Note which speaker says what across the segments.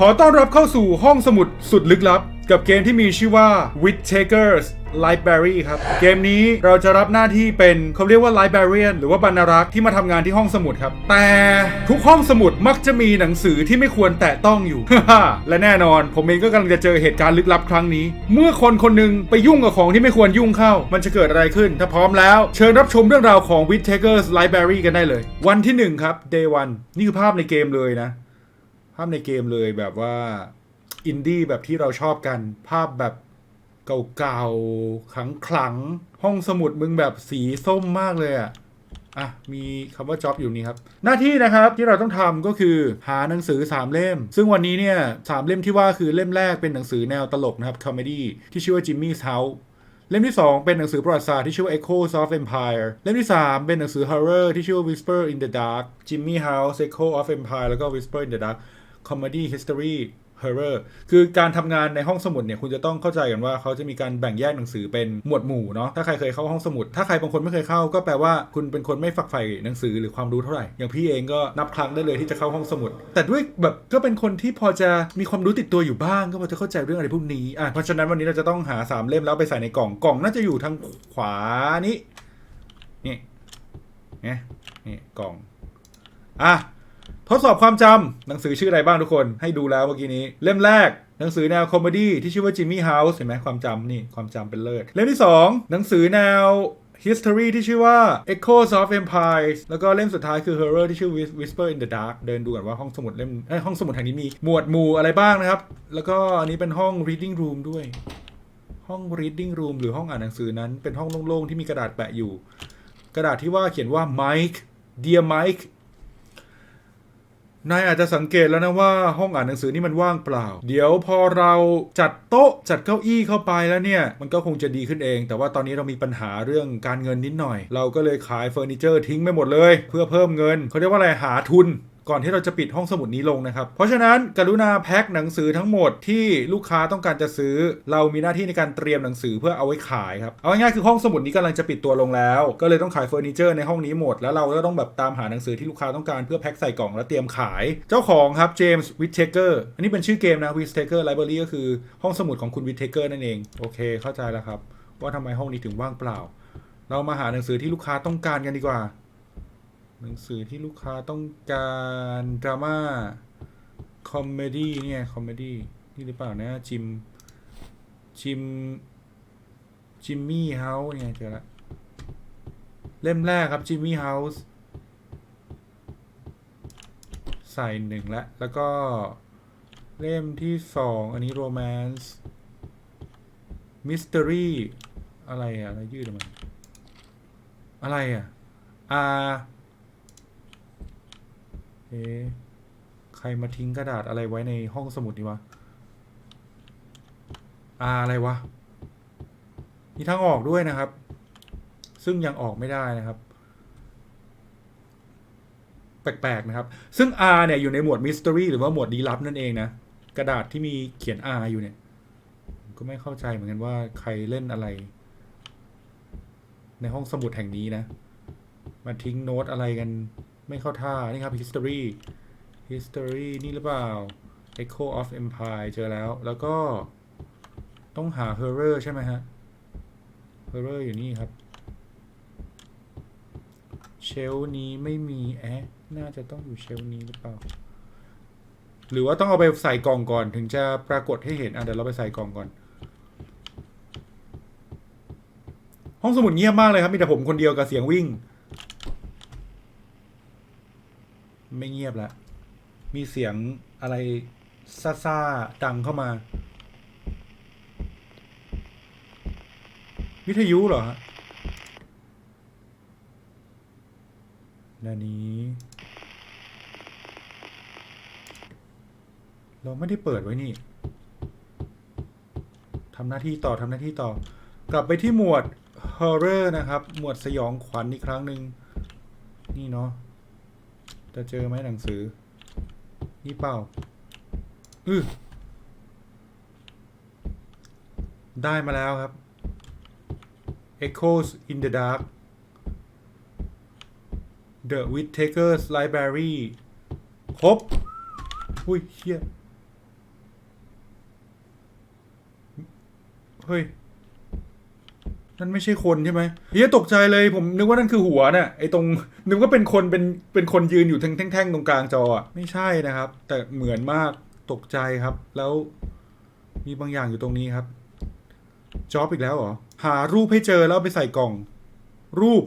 Speaker 1: ขอต้อนรับเข้าสู่ห้องสมุดสุดลึกลับ กับเกมที่มีชื่อว่า Wit Takers Library ครับ เกมนี้เราจะรับหน้าที่เป็นเขาเรียกว่า Librarian หรือว่าบรรณารักษ์ที่มาทำงานที่ห้องสมุดครับ แต่ทุกห้องสมุดมักจะมีหนังสือที่ไม่ควรแตะต้องอยู่ และแน่นอน ผมเองก็กำลังจะเจอเหตุการณ์ลึกลับครั้งนี้ เมื่อคนคนหนึ่งไปยุ่งกับของที่ไม่ควรยุ่งเข้า มันจะเกิดอะไรขึ้น ถ้าพร้อมแล้ว เชิญรับชมเรื่องราวของ Wit Takers Library กันได้เลย วันที่หนึ่งครับ Day 1นี่คือภาพในเกมเลยนะ ภาพในเกมเลยแบบว่าอินดี้แบบที่เราชอบกัน ภาพแบบเก่าๆขลังขลังๆห้องสมุดมึงแบบสีส้มมากเลยอะอะมีคำว่าจ็อบอยู่นี่ครับ หน้าที่นะครับที่เราต้องทำก็คือหาหนังสือ 3 เล่ม ซึ่งวันนี้เนี่ยสามเล่มที่ว่าคือเล่มแรกเป็นหนังสือแนวตลกนะครับคอมเมดี้ที่ชื่อว่า Jimmy's House เล่มที่ 2 เป็นหนังสือประวัติศาสตร์ที่ชื่อว่า Echoes of Empire เล่มที่ 3 เป็นหนังสือ horror ที่ชื่อว่า Whisper in the Dark Jimmy House Echo of Empire แล้วก็ Whisper in the Dark Comedy History Horror คือการทำงานในห้องสมุดเนี่ยคุณจะต้องเข้าใจกันว่าเขาจะมีการแบ่งแยกหนังสือเป็นหมวดหมู่เนาะถ้าใครเคยเข้าห้องสมุด ถ้าใครบางคนไม่เคยเข้าก็แปลว่าคุณเป็นคนไม่ฝักใฝ่หนังสือหรือความรู้เท่าไหร่ อย่างพี่เองก็นับครั้งได้เลยที่จะเข้าห้องสมุด แต่ด้วยแบบก็เป็นคนที่พอจะมีความรู้ติดตัวอยู่บ้าง ก็พอจะเข้าใจเรื่องอะไรพวกนี้อะเพราะฉะนั้นวันนี้เราจะต้องหาสามเล่มแล้วไปใส่ในกล่องกล่องน่าจะอยู่ทางขวานี้นี่เนี่ยนี่กล่องอะ ทดสอบความจำหนังสือชื่ออะไรบ้างทุกคนให้ดูแล้วเมื่อกี้นี้ เล่มแรกหนังสือแนวคอมเมดี้ที่ชื่อว่า Jimmy House เห็นไหมความจำนี่ความจำเป็นเลิศเล่มที่ 2 หนังสือแนว history ที่ชื่อว่า Echoes of empires แล้วก็เล่มสุดท้ายคือ horror ที่ชื่อ whisper in the Dark เดินดูกันว่าห้องสมุดเล่มห้องสมุดแห่งนี้มีหมวดหมู่อะไรบ้างนะครับ แล้วก็อันนี้เป็นห้อง reading room ด้วย ห้อง reading room หรือห้องอ่านหนังสือนั้น เป็นห้องโล่งๆที่มีกระดาษแปะอยู่ กระดาษที่ว่าเขียนว่า Mike dear Mike นายอาจจะสังเกตแล้วนะว่าห้องอ่านหนังสือนี่มันว่างเปล่า เดี๋ยวพอเราจัดโต๊ะจัดเก้าอี้เข้าไปแล้วเนี่ย มันก็คงจะดีขึ้นเอง แต่ว่าตอนนี้เรามีปัญหาเรื่องการเงินนิดหน่อย เราก็เลยขายเฟอร์นิเจอร์ทิ้งไปหมดเลย เพื่อเพิ่มเงินเขาเรียกว่าอะไรหาทุน ก่อนที่เราจะปิดห้องสมุดนี้ลงนะครับ เพราะฉะนั้นกรุณาแพ็คหนังสือทั้งหมดที่ลูกค้าต้องการจะซื้อ เรามีหน้าที่ในการเตรียมหนังสือเพื่อเอาไว้ขายครับเอาง่ายๆคือห้องสมุดนี้กำลังจะปิดตัวลงแล้ว ก็เลยต้องขายเฟอร์นิเจอร์ในห้องนี้หมด แล้วเราก็ต้องแบบตามหาหนังสือที่ลูกค้าต้องการเพื่อแพ็คใส่กล่องแล้วเตรียมขาย เจ้าของครับเจมส์วิทเทเกอร์อันนี้เป็นชื่อเกมนะวิทเทเกอร์ไลบรารีก็คือห้องสมุดของคุณวิทเทเกอร์นั่นเองโอเค เข้าใจแล้วครับว่าทำไมห้องนี้ถึงว่างเปล่า เรามาหาหนังสือที่ลูกค้าต้องการกันดีกว่า หนังสือที่ลูกค้าต้องการดราม่าคอมเมดี้เนี่ยคอมเมดี้นี่หรือเปล่านะจิมจิมจิมมี่เฮาส์เนี่ยเจอละเล่มแรกครับจิมมี่เฮาส์ใส่หนึ่งละแล้วก็เล่มที่สองอันนี้โรแมนส์มิส t ต r รีอะไรอะอะไรยืดออกมาอะไรอะอ่า เอ๊ะใครมาทิ้งกระดาษอะไรไว้ในห้องสมุดนี่วะอ่าอะไรวะ มีทางออกด้วยนะครับ ซึ่งยังออกไม่ได้นะครับ แปลกๆนะครับ ซึ่ง R เนี่ยอยู่ในหมวด Mystery หรือว่าหมวดลีลับนั่นเองนะ กระดาษที่มีเขียน R อยู่เนี่ย ก็ไม่เข้าใจเหมือนกันว่าใครเล่นอะไร ในห้องสมุดแห่งนี้นะ มาทิ้งโน้ตอะไรกัน ไม่เข้าท่า นี่ครับ history history นี่หรือเปล่า echo of empire เจอแล้ว แล้วก็ต้องหา horror ใช่ไหมฮะ horror อยู่นี่ครับ เชลนี้ไม่มีแอะน่าจะต้องอยู่เชลนี้หรือเปล่า หรือว่าต้องเอาไปใส่กล่องก่อนถึงจะปรากฏให้เห็น อะเดี๋ยวเราไปใส่กล่องก่อน ห้องสมุดเงียบมากเลยครับ มีแต่ผมคนเดียวกับเสียงวิ่ง ไม่เงียบแล้ว มีเสียงอะไรซ่าๆดังเข้ามา วิทยุเหรอฮะนานี้ เราไม่ได้เปิดไว้นี่ทำหน้าที่ต่อทำหน้าที่ต่อ กลับไปที่หมวด horror นะครับ หมวดสยองขวัญอีกครั้งหนึ่งนี่เนาะ จะเจอไหมหนังสือ นี่เปล่าอือได้มาแล้วครับ Echoes in the Dark The Whittaker's Library ครบ อุ้ยเฮียเฮ้ย นั่นไม่ใช่คนใช่ไหมเฮียตกใจเลยผมนึกว่านั่นคือหัวน่ะไอ้ตรงนึกว่าเป็นคนเป็นเป็นคนยืนอยู่แท่งๆตรงกลางจออะไม่ใช่นะครับ แต่เหมือนมากตกใจครับ แล้วมีบางอย่างอยู่ตรงนี้ครับจ็อบอีกแล้วเหรอหารูปให้เจอแล้วไปใส่กล่อง รูป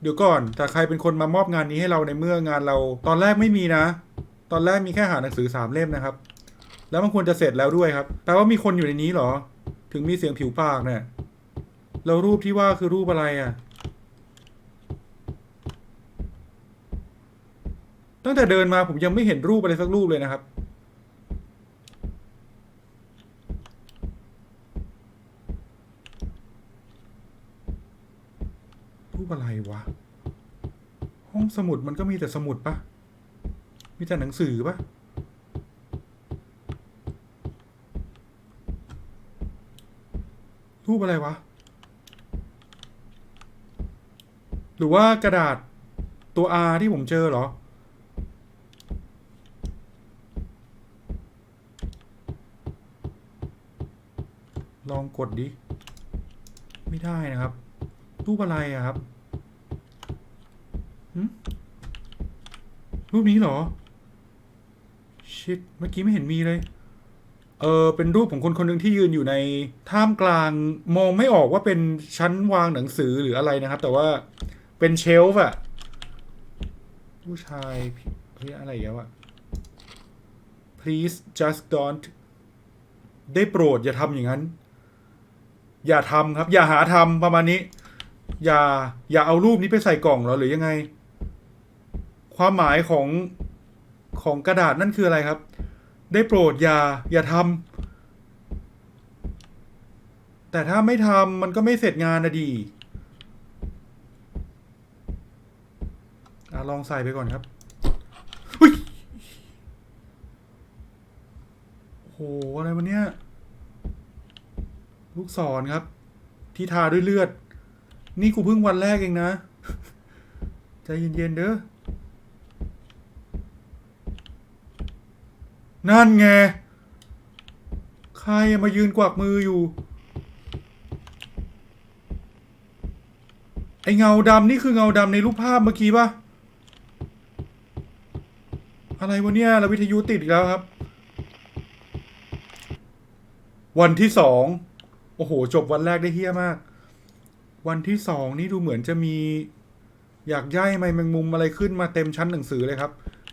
Speaker 1: เดี๋ยวก่อน แต่ใครเป็นคนมามอบงานนี้ให้เราในเมื่องานเรา ตอนแรกไม่มีนะ ตอนแรกมีแค่หาหนังสือสามเล่มนะครับ แล้วมันควรจะเสร็จแล้วด้วยครับแปลว่ามีคนอยู่ในนี้เหรอ ถึงมีเสียงผิวปากเนี่ยแล้วรูปที่ว่าคือรูปอะไรอะ ตั้งแต่เดินมาผมยังไม่เห็นรูปอะไรสักรูปเลยนะครับ รูปอะไรวะ ห้องสมุดมันก็มีแต่สมุดปะมีแต่หนังสือปะ รูปอะไรวะ หรือว่ากระดาษตัว R ที่ผมเจอเหรอ ลองกดดิ ไม่ได้นะครับ รูปอะไรอะครับรูปนี้เหรอ ชิด เมื่อกี้ไม่เห็นมีเลย เออเป็นรูปของคนคนหนึ่งที่ยืนอยู่ในท่ามกลางมองไม่ออกว่าเป็นชั้นวางหนังสือหรืออะไรนะครับ แต่ว่าเป็นเชลฟ์อะผู้ชายเฮ้ยอะไรอย่างวะ please just don't ได้โปรดอย่าทำอย่างนั้น อย่าทำครับ อย่าหาทำประมาณนี้ อย่าอย่าเอารูปนี้ไปใส่กล่องหรอหรือยังไง ความหมายของของกระดาษนั่นคืออะไรครับ ได้โปรดอย่าอย่าทำแต่ถ้าไม่ทำมันก็ไม่เสร็จงานนะดีอลองใส่ไปก่อนครับโอ้โหอะไรวะเนี่ย ลูกศรครับ ที่ทาด้วยเลือด นี่กูเพิ่งวันแรกเองนะ ใจเย็นๆเด้อ นั่นไง ใครมายืนกวักมืออยู่ ไอเงาดำนี่คือเงาดำในรูปภาพเมื่อกี้ปะอะไรวะเนี่ยเราวิทยุติดอีกแล้วครับ วันที่สอง โอ้โห จบวันแรกได้เฮี้ยมาก วันที่สองนี่ดูเหมือนจะมี อยากย่ายไมแมงมุมอะไรขึ้นมาเต็มชั้นหนังสือเลยครับ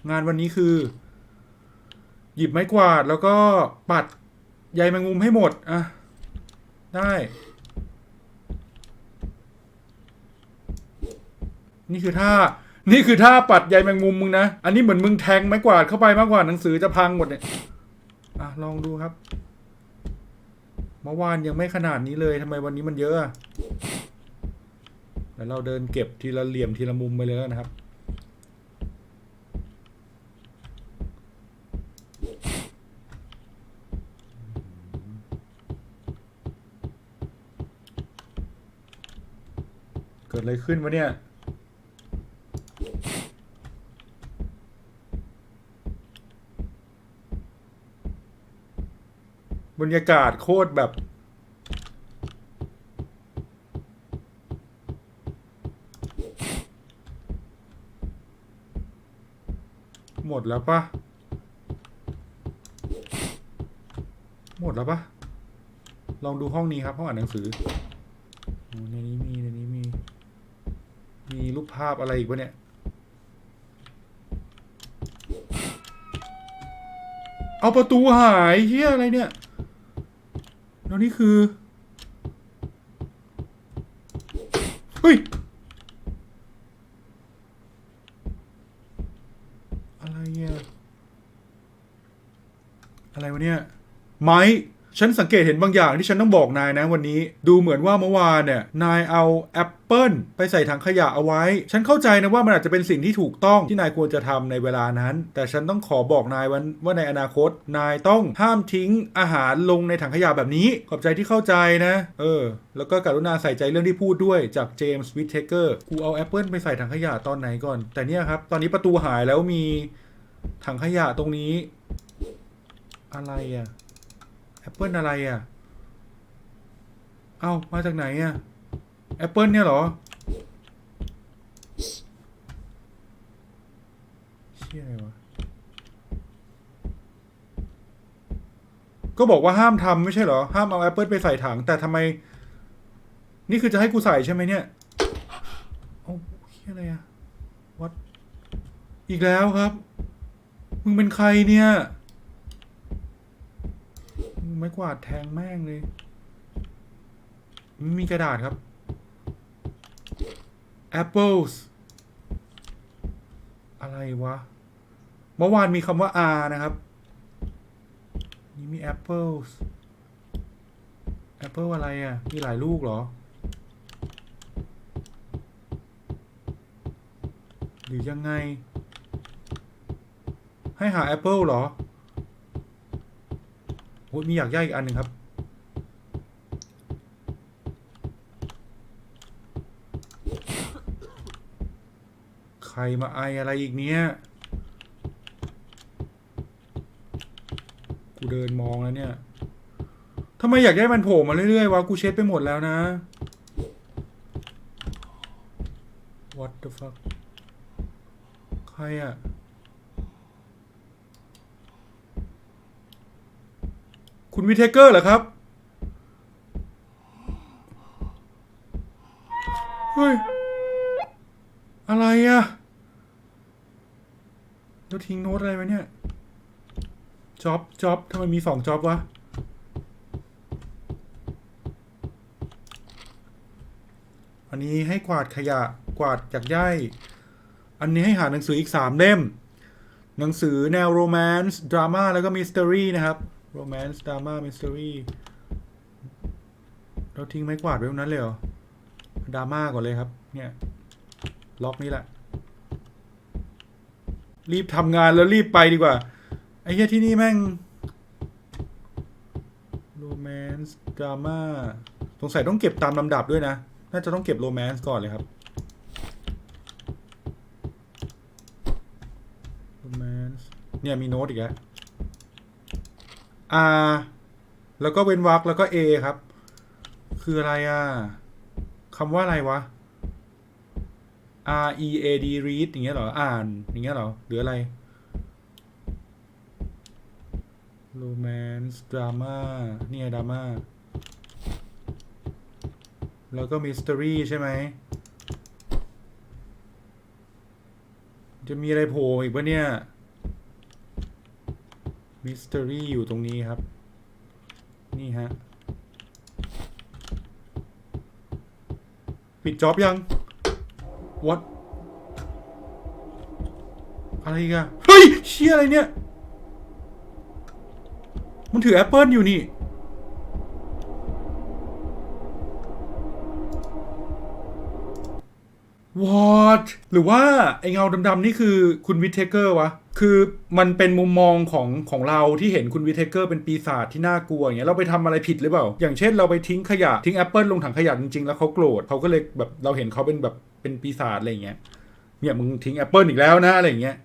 Speaker 1: งานวันนี้คือ ยิบไม้กวาดแล้วก็ปัดใยแมงมุมให้หมด อะ ได้ นี่คือท่า นี่คือท่าปัดใยแมงมุมมึงนะ อันนี้เหมือนมึงแทงไม้กวาดเข้าไปมากกว่าหนังสือจะพังหมดเนี่ย อะ ลองดูครับเมื่อวานยังไม่ขนาดนี้เลยทำไมวันนี้มันเยอะแล้วเราเดินเก็บทีละเหลี่ยมทีละมุมไปเลยนะครับ เกิดอะไรขึ้นวะเนี่ย บรรยากาศโคตรแบบ หมดแล้วปะหมดแล้วปะลองดูห้องนี้ครับห้องอ่านหนังสือในนี้มีาพอะไรอีกวะเนี่ยเอาประตูหายเฮียอะไรเนี่ย แล้วนี่คือ เฮ้ย อะไรเนี่ย อะไรวะเนี่ย ไม้ ฉันสังเกตเห็นบางอย่างที่ฉันต้องบอกนายนะวันนี้ ดูเหมือนว่าเมื่อวานเนี่ยนายเอาแอปเปิลไปใส่ถังขยะเอาไว้ ฉันเข้าใจนะว่ามันอาจจะเป็นสิ่งที่ถูกต้องที่นายควรจะทำในเวลานั้น แต่ฉันต้องขอบอกนายวันว่าในอนาคต นายต้องห้ามทิ้งอาหารลงในถังขยะแบบนี้ ขอบใจที่เข้าใจนะ เออ แล้วก็กรุณาใส่ใจเรื่องที่พูดด้วยจากเจมส์วิทเทเกอร์กูเอาแอปเปิลไปใส่ถังขยะตอนไหนก่อน แต่เนี่ยครับตอนนี้ประตูหายแล้วมีถังขยะตรงนี้ อะไรอะ แอปเปิลอะไรอะ เอ้ามาจากไหนอะแอปเปิลเนี่ยเหรอเชี่ยอะไรวะ ก็บอกว่าห้ามทำไม่ใช่เหรอ ห้ามเอาแอปเปิลไปใส่ถัง แต่ทำไม นี่คือจะให้กูใส่ใช่ไหมเนี่ยเอ้าเชี่ยอะไรอะวัดอีกแล้วครับ มึงเป็นใครเนี่ย ไม่กวาดแทงแม่งเลย มีกระดาษครับ apples อะไรวะ เมื่อวานมีคำว่า R นะครับ นี่มี apples apple อะไรอะ มีหลายลูกเหรอ หรือยังไง ให้หา Apple เหรอ โอ้ยมีอยากย่ายอีกอันหนึ่งครับ ใครมาไออะไรอีกเนี้ย กูเดินมองแล้วเนี่ยทำไมอยากได้มันโผล่มาเรื่อยๆวะกูเช็ดไปหมดแล้วนะ What the fuck ใครอะ คุณวิเทเกอร์เหรอครับ เฮ้ย อะไรอะแล้วทิ้งโน้ตอะไรไว้เนี่ยจ็อบจ็อบทำไมมีสองจ็อบวะ อันนี้ให้กวาดขยะกวาดจากย่ายอันนี้ให้หาหนังสืออีกสามเล่ม หนังสือแนวโรแมนต์ดราม่าแล้วก็มิส t ต r y นะครับ โรแมนต์ดราม่ามิส t ต r y เราทิ้งไม้กวาดไว้ตรงนั้นเลยเหรอดราม่าก่อนเลยครับ เนี่ย ล็อกนี่แหละ รีบทำงานแล้วรีบไปดีกว่า ไอ้เหี้ยที่นี่แม่งโรแมนต์ดราม่าสงสัยต้องเก็บตามลำดับด้วยนะ น่าจะต้องเก็บโรแมนต์ก่อนเลยครับ romance เนี่ยมีโน้ตอีกแล้ว R แล้วก็เว้นวรรคแล้วก็ A ครับ คืออะไรอะคำว่าอะไรวะ R E A D read อย่างเงี้ยเหรอ อ่าน อย่างเงี้ยเหรอ หรืออะไร romance drama เนี่ย drama แล้วก็ mystery ใช่ไหม จะมีอะไรโผล่อีกปะเนี่ย มิส t ต r y อยู่ตรงนี้ครับ นี่ฮะ ปิดจ็อบยัง what อะไรกันเฮ้ย เชี่ยอะไรเนี่ย มันถือแอปเปิลอยู่นี่ what หรือว่า ไอเงาดำๆนี่คือคุณวิทเทเกอร์วะ คือมันเป็นมุมมองของของเราที่เห็นคุณวิเทเกอร์เป็นปีศาจที่น่ากลัวอย่างเงี้ยเราไปทำอะไรผิดหรือเปล่า อย่างเช่นเราไปทิ้งขยะทิ้งแอปเปิลลงถังขยะจริงๆ แล้วเขาโกรธเขาก็เลยแบบเราเห็นเขาเป็นแบบเป็นปีศาจอะไรอย่างเงี้ยเนี่ยมึงทิ้งแอปเปิลอีกแล้วนะอะไรอย่างเงี้ย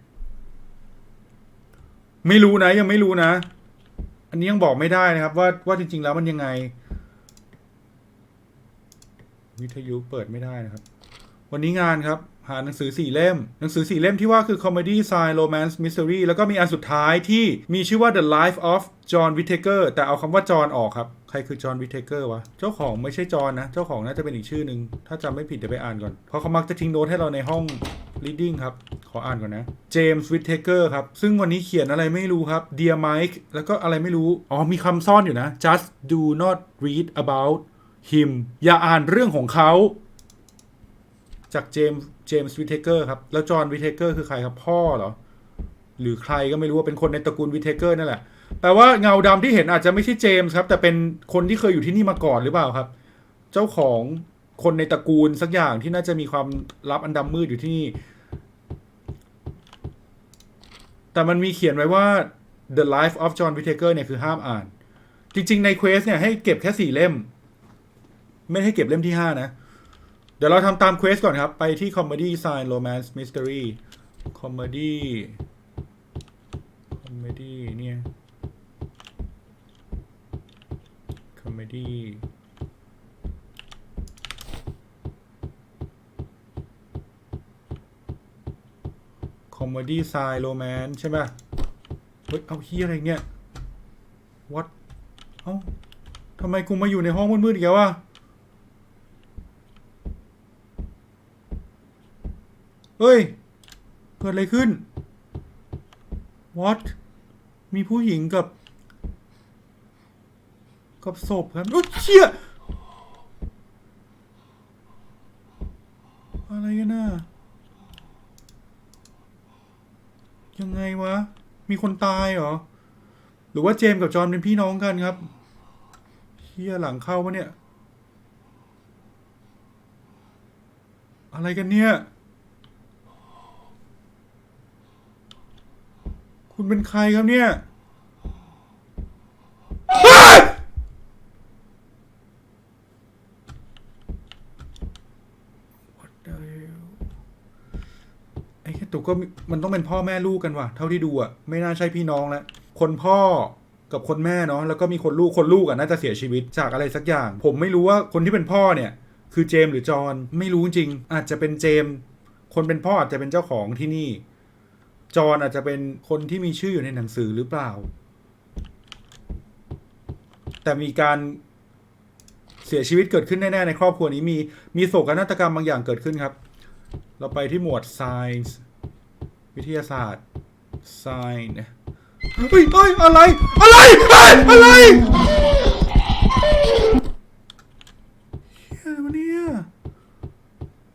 Speaker 1: ไม่รู้นะยังไม่รู้นะ อันนี้ยังบอกไม่ได้นะครับ ว่าว่าจริง ๆ แล้วมันยังไง วิทยุเปิดไม่ได้นะครับ วันนี้งานครับ หาหนังสือสี่เล่ม หนังสือสี่เล่มที่ว่าคือ Comedy Science Romance Mystery แล้วก็มีอันสุดท้ายที่มีชื่อว่า The Life of John Whittaker แต่เอาคำว่าจอห์นออกครับ ใครคือจอห์นวิเทเกอร์วะ เจ้าของไม่ใช่จอห์นนะ เจ้าของน่าจะเป็นอีกชื่อหนึ่งถ้าจำไม่ผิดเดี๋ยวไปอ่านก่อน เพราะเขามักจะทิ้งโน้ตให้เราในห้อง reading ครับ ขออ่านก่อนนะ เจมส์วิทเทเกอร์ครับ ซึ่งวันนี้เขียนอะไรไม่รู้ครับ Dear Mike แล้วก็อะไรไม่รู้ อ๋อ มีคำซ่อนอยู่นะ just do not read about him อย่าอ่านเรื่องของเขา จากเจมส์เจมส์วิเทเกอร์ครับ แล้วจอห์นวิเทเกอร์คือใครครับพ่อเหรอ หรือใครก็ไม่รู้ว่าเป็นคนในตระกูลวิเทเกอร์นั่นแหละแปลว่าเงาดำที่เห็นอาจจะไม่ใช่เจมส์ครับ แต่เป็นคนที่เคยอยู่ที่นี่มาก่อนหรือเปล่าครับ เจ้าของคนในตระกูลสักอย่างที่น่าจะมีความลับอันดำมืดอยู่ที่นี่ แต่มันมีเขียนไว้ว่า The Life of John Whittaker เนี่ยคือห้ามอ่าน จริง ๆ ในเควสเนี่ยให้เก็บแค่สี่เล่ม ไม่ให้เก็บเล่มที่ห้านะ เดี๋ยวเราทำตามเควสก่อนครับ ไปที่ Comedy Sign Romance Mystery Comedy Comedy เนี่ยเมดี้คอมเมดี้ไซโรแมนใช่ป่ะเฮ้ย เอาเฮียอะไรเนี่ย what เอ้าทำไมกูมาอยู่ในห้องมืดๆอีกแล้ววะ เฮ้ย เกิดอะไรขึ้น what มีผู้หญิงกับ กับศพครับโอ้ยเชี่ยอะไรกันน่ะยังไงวะ มีคนตายเหรอ หรือว่าเจมกับจอห์นเป็นพี่น้องกันครับเฮียหลังเข้าปะเนี่ย อะไรกันเนี่ย คุณเป็นใครครับเนี่ยไอ้แค่ตุกก็มันต้องเป็นพ่อแม่ลูกกันว่ะ เท่าที่ดูอะ ไม่น่าใช่พี่น้องแล้ว คนพ่อกับคนแม่เนาะ แล้วก็มีคนลูก คนลูกอะน่าจะเสียชีวิตจากอะไรสักอย่าง ผมไม่รู้ว่าคนที่เป็นพ่อเนี่ย คือเจมส์หรือจอห์นไม่รู้จริง อาจจะเป็นเจมส์คนเป็นพ่ออาจจะเป็นเจ้าของที่นี่ จอนอาจจะเป็นคนที่มีชื่ออยู่ในหนังสือหรือเปล่า แต่มีการเสียชีวิตเกิดขึ้นแน่ ๆ ในครอบครัวนี้มีมีโศกนาฏกรรมบางอย่างเกิดขึ้นครับ เราไปที่หมวด science วิทยาศาสตร์ science เฮ้ยเฮ้ยอะไร อะไรเฮ้ยอะไรเฮียวะเนี่ย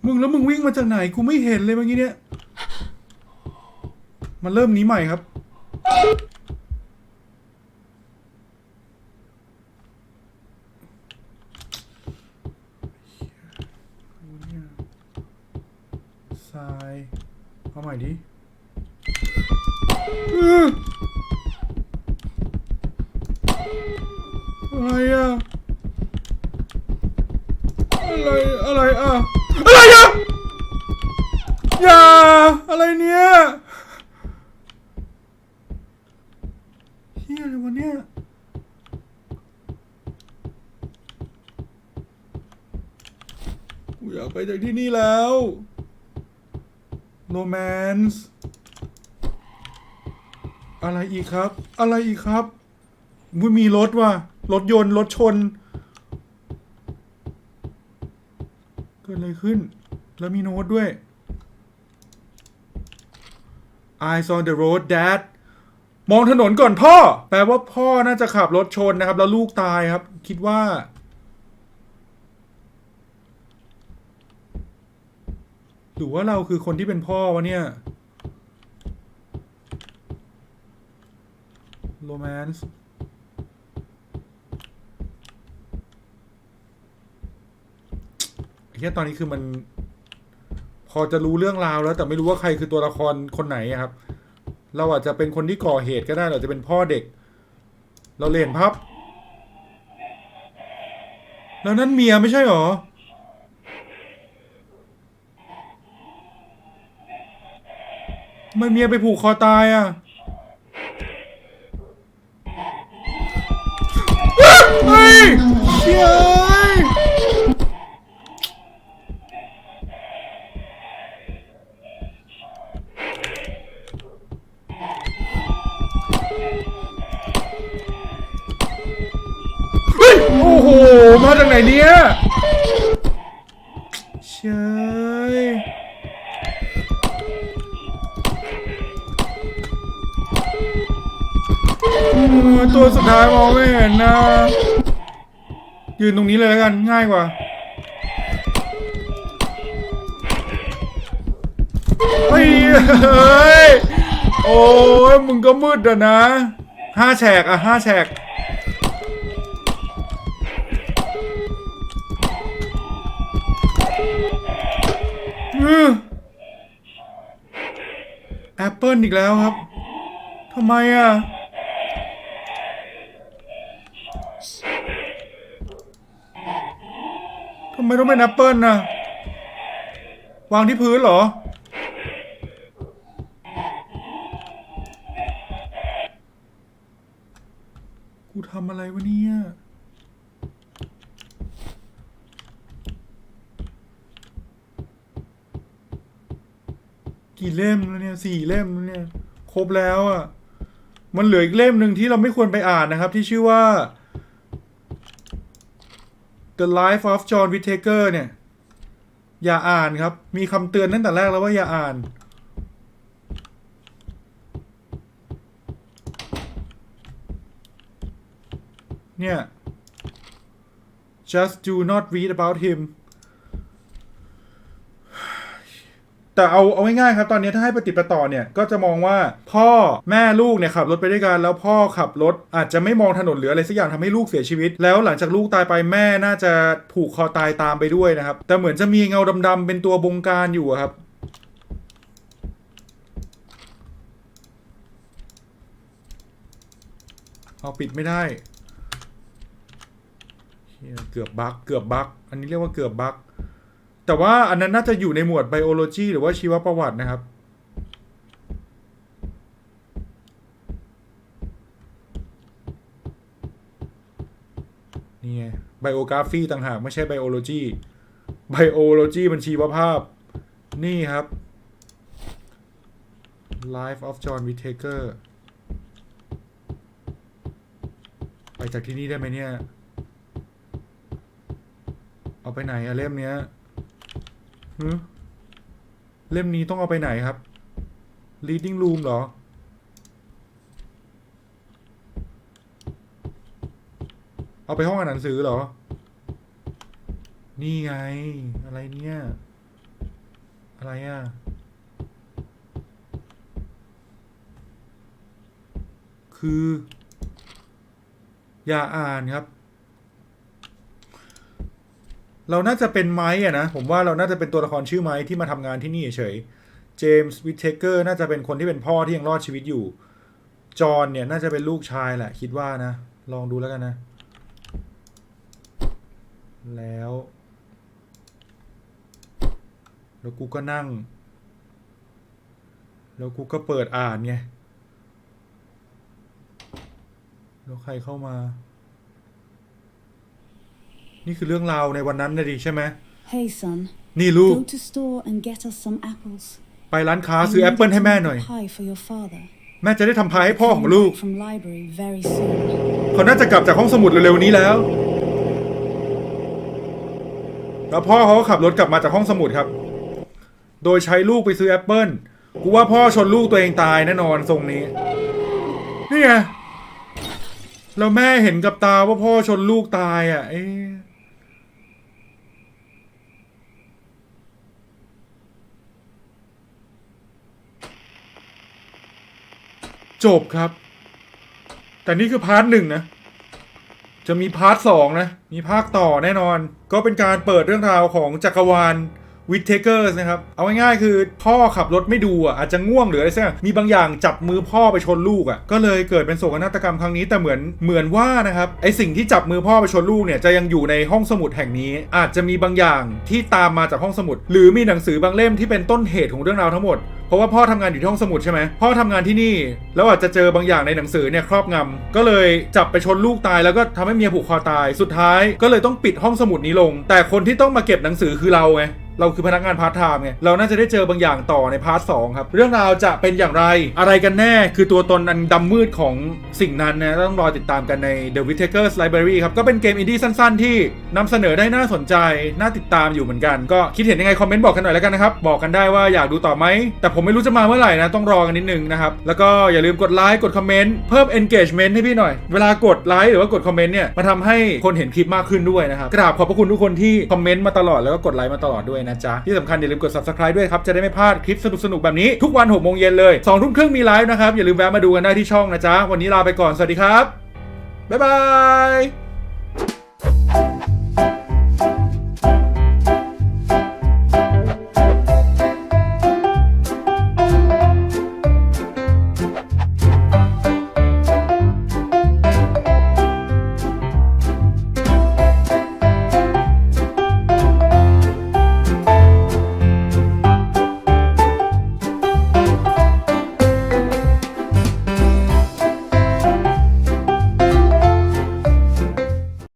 Speaker 1: มึงแล้วมึงวิ่งมาจากไหนกูไม่เห็นเลยเมื่อกี้เนี่ย มันเริ่มนี้ใหม่ครับ ทราย เอาใหม่ดิอื้ออะไรอะ อะไร อะไรอะ อะไรอะ อย่า อะไรเนี่ยเฮียอะไรวะเนี่ย กูอยากไป จากที่นี่แล้วโรแมนส์อะไรอีกครับ อะไรอีกครับมุยมีรถว่ะ รถยนต์ รถชน เกิดอะไรขึ้น แล้วมีโน้ตด้วย Eyes on the road dad มองถนนก่อนพ่อ แปลว่าพ่อน่าจะขับรถชนนะครับ แล้วลูกตายครับ คิดว่า หรือว่าเราคือคนที่เป็นพ่อวะเนี่ยโรแมนส์เฮียตอนนี้คือมัน พอจะรู้เรื่องราวแล้ว แต่ไม่รู้ว่าใครคือตัวละครคนไหนครับ เราอาจจะเป็นคนที่ก่อเหตุก็ได้เราจะเป็นพ่อเด็ก เราเล่นพับ แล้วนั่นเมียไม่ใช่หรอ ทำ ไม่เมียไปผูกคอตายอะ ยืนตรงนี้เลยแล้วกันง่ายกว่า เฮ้ย โอ้ยมึงก็มืดอะนะห้าแฉกอะห้าแฉกแอปเปิลอีกแล้วครับทำไมอะ ไม่ต้องเปนแอปเปิลนะ วางที่พื้นเหรอ กูทำอะไรวะเนี่ย กี่เล่มแล้วเนี่ยสี่เล่มแล้วเนี่ย ครบแล้วอะ มันเหลืออีกเล่มหนึ่งที่เราไม่ควรไปอ่านนะครับ ที่ชื่อว่า The Life of John Whittaker เนี่ย อย่าอ่านครับ มีคำเตือนตั้งแต่แรกแล้วว่าอย่าอ่าน เนี่ย just do not read about him แต่เอาเอาง่ายๆครับตอนนี้ถ้าให้ปฏิปต่อเนี่ยก็จะมองว่าพ่อแม่ลูกเนี่ยขับรถไปด้วยกัน แล้วพ่อขับรถอาจจะไม่มองถนนหรืออะไรสักอย่างทำให้ลูกเสียชีวิต แล้วหลังจากลูกตายไปแม่น่าจะผูกคอตายตามไปด้วยนะครับ แต่เหมือนจะมีเงาดำๆเป็นตัวบงการอยู่ครับเอาปิดไม่ได้เหี้ยเกือบบั๊กเกือบบั๊กอันนี้เรียกว่าเกือบบั๊ก แต่ว่าอันนั้นน่าจะอยู่ในหมวดไบโอโลจีหรือว่าชีวประวัตินะครับ นี่ไงไบโอกราฟีต่างหาก ไม่ใช่ไบโอโลจีไบโอโลจีมันชีวภาพ นี่ครับ Life of John Whittaker ไปจากที่นี่ได้ไหมเนี่ย เอาไปไหนอะเล่มเนี้ย เล่มนี้ต้องเอาไปไหนครับ reading room เหรอ เอาไปห้องอ่านหนังสือเหรอ นี่ไง อะไรเนี่ย อะไรอะ คือ อย่าอ่านครับ เราน่าจะเป็นไม้อะนะ ผมว่าเราน่าจะเป็นตัวละครชื่อไม้ที่มาทำงานที่นี่เฉยเจมส์วิทเทเกอร์น่าจะเป็นคนที่เป็นพ่อที่ยังรอดชีวิตอยู่ จอห์นเนี่ยน่าจะเป็นลูกชายแหละ คิดว่านะ ลองดูแล้วกันนะ แล้ว แล้วกูก็นั่ง แล้วกูก็เปิดอ่านไง แล้วใครเข้ามา นี่คือเรื่องราวในวันนั้นนะดิใช่ไหไหม
Speaker 2: Hey, son.
Speaker 1: นี่ลูก
Speaker 2: Go to store and get us some apples.
Speaker 1: ไปร้านค้า
Speaker 2: I
Speaker 1: ซื้อแอป
Speaker 2: need
Speaker 1: เปิล
Speaker 2: you
Speaker 1: ให้
Speaker 2: to
Speaker 1: แม่
Speaker 2: make
Speaker 1: หน่อย
Speaker 2: a pie for your father.
Speaker 1: แม่จะได้ทำพายให้พ่อของ
Speaker 2: Coming
Speaker 1: ลูก
Speaker 2: back from library very soon.
Speaker 1: เขาน่าจะกลับจากห้องสมุดเร็วๆนี้แล้ว แล้วพ่อเขาก็ขับรถกลับมาจากห้องสมุดครับ โดยใช้ลูกไปซื้อแอปเปิลกูว่าพ่อชนลูกตัวเองตายแน่นอนทรงนี้ นี่ไงแล้วแม่เห็นกับตาว่าพ่อชนลูกตายอะ เอ๊ะ จบครับ แต่นี่คือพาร์ทหนึ่งนะ จะมีพาร์ทสองนะ มีภาคต่อแน่นอน ก็เป็นการเปิดเรื่องราวของจักรวาล วิทเทเกอร์นะครับ เอาง่ายๆคือพ่อขับรถไม่ดูอะอาจจะง่วงหรืออะไรสักอย่างมีบางอย่างจับมือพ่อไปชนลูกอะก็เลยเกิดเป็นโศกนาฏกรรมครั้งนี้แต่เหมือนเหมือนว่านะครับไอสิ่งที่จับมือพ่อไปชนลูกเนี่ยจะยังอยู่ในห้องสมุดแห่งนี้ อาจจะมีบางอย่างที่ตามมาจากห้องสมุด หรือมีหนังสือบางเล่มที่เป็นต้นเหตุของเรื่องราวทั้งหมดเพราะว่าพ่อทำงานอยู่ที่ห้องสมุดใช่ไหมพ่อทำงานที่นี่ แล้วอาจจะเจอบางอย่างในหนังสือเนี่ยครอบงำก็เลยจับไปชนลูกตายแล้วก็ทำให้เมียผูกคอตาย สุดท้ายก็เลยต้องปิดห้องสมุดนี้ลง แต่คนที่ต้องมาเก็บหนังสือคือเราไง เราคือพนักงานพาร์ทไทม์ไงเราน่าจะได้เจอบางอย่างต่อในพาร์ทสครับเรื่องราวจะเป็นอย่างไรอะไรกันแน่คือตัวตนอันดำมืดของสิ่งนั้นนะต้องรอติดตามกันใน The Whittaker's Library ครับก็เป็นเกมอินดี้สั้น ๆ ที่นำเสนอได้น่าสนใจน่าติดตามอยู่เหมือนกัน ก็คิดเห็นยังไงคอมเมนต์บอกกันหน่อยแล้วกันนะครับบอกกันได้ว่าอยากดูต่อไหมแต่ผมไม่รู้จะมาเมื่อไหร่นะต้องรอกันนิดนึงนะครับแล้วก็อย่าลืมกดไลค์กดคอมเมนต์เพิ่ม engagement ให้พี่หน่อย เวลากดไลค์หรือว่ากดคอมเมนต์เนี่ยมาทำให้คนเห็นคลิปมากขึ้นด้วยนะครับกราบขอบพระคุณทุกคนที่คอมเมนต์มาตลอดแล้วก็กดไลค์มาตลอดด้วยนะจ๊ะ ที่สำคัญอย่าลืมกด subscribe ด้วยครับ จะได้ไม่พลาดคลิปสนุกๆแบบนี้ทุกวัน6โมงเย็นเลย2ทุ่มครึ่งมีไลฟ์นะครับอย่าลืมแวะมาดูกันได้ที่ช่องนะจ๊ะวันนี้ลาไปก่อนสวัสดีครับบ๊ายบาย